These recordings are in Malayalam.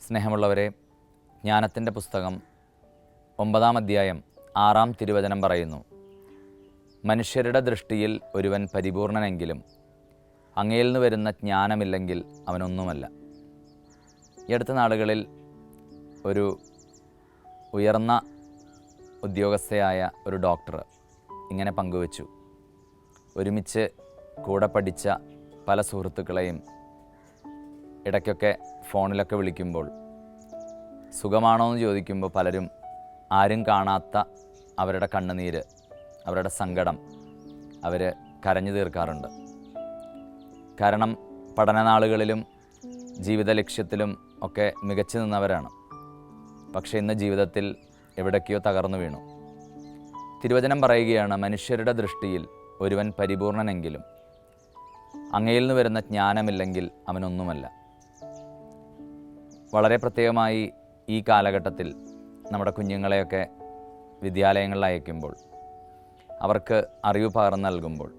സ്നേഹമുള്ളവരെ ജ്ഞാനത്തിന്റെ പുസ്തകം ഒമ്പതാം അധ്യായം ആറാം തിരുവചനം പറയുന്നു. മനുഷ്യരുടെ ദൃഷ്ടിയിൽ ഒരുവൻ പരിപൂർണനെങ്കിലും അങ്ങയിൽ നിന്ന് വരുന്ന ജ്ഞാനമില്ലെങ്കിൽ അവനൊന്നുമല്ല. ഈ അടുത്ത നാളുകളിൽ ഒരു ഉയർന്ന ഉദ്യോഗസ്ഥയായ ഒരു ഡോക്ടർ ഇങ്ങനെ പങ്കുവച്ചു. ഒരുമിച്ച് കൂടെ പഠിച്ച പല സുഹൃത്തുക്കളെയും ഇടയ്ക്കൊക്കെ ഫോണിലൊക്കെ വിളിക്കുമ്പോൾ സുഖമാണോ എന്ന് ചോദിക്കുമ്പോൾ പലരും ആരും കാണാത്ത അവരുടെ കണ്ണുനീര് അവരുടെ സങ്കടം അവർ കരഞ്ഞു തീർക്കാറുണ്ട്. കാരണം പഠനനാളുകളിലും ജീവിത ലക്ഷ്യത്തിലും ഒക്കെ മികച്ചു നിന്നവരാണ്. പക്ഷേ ഇന്ന് ജീവിതത്തിൽ എവിടേക്കോ തകർന്നു വീണു. തിരുവചനം പറയുകയാണ് മനുഷ്യരുടെ ദൃഷ്ടിയിൽ ഒരുവൻ പരിപൂർണനെങ്കിലും അങ്ങയിൽ നിന്ന് വരുന്ന ജ്ഞാനമില്ലെങ്കിൽ അവനൊന്നുമല്ല. വളരെ പ്രത്യേകമായി ഈ കാലഘട്ടത്തിൽ നമ്മുടെ കുഞ്ഞുങ്ങളെയൊക്കെ വിദ്യാലയങ്ങളിൽ അയക്കുമ്പോൾ അവർക്ക് അറിവ് പകർന്നു നൽകുമ്പോൾ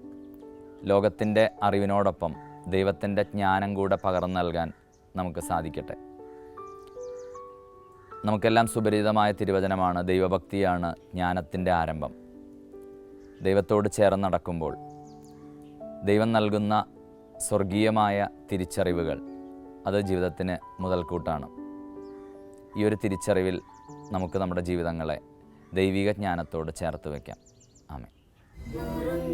ലോകത്തിന്റെ അറിവിനോടൊപ്പം ദൈവത്തിന്റെ ജ്ഞാനം കൂടെ പകർന്നു നൽകാൻ നമുക്ക് സാധിക്കട്ടെ. നമുക്കെല്ലാം സുപരിചിതമായ തിരുവചനമാണ് ദൈവഭക്തിയാണ് ജ്ഞാനത്തിന്റെ ആരംഭം. ദൈവത്തോട് ചേർന്ന് നടക്കുമ്പോൾ ദൈവം നൽകുന്ന സ്വർഗീയമായ തിരിച്ചറിവുകൾ അത് ജീവിതത്തിന് മുതൽക്കൂട്ടാണ്. ഈ ഒരു തിരിച്ചറിവിൽ നമുക്ക് നമ്മുടെ ജീവിതങ്ങളെ ദൈവിക ജ്ഞാനത്തോട് ചേർത്ത് വയ്ക്കാം ആമേ നുറുങ്ങുവെട്ടം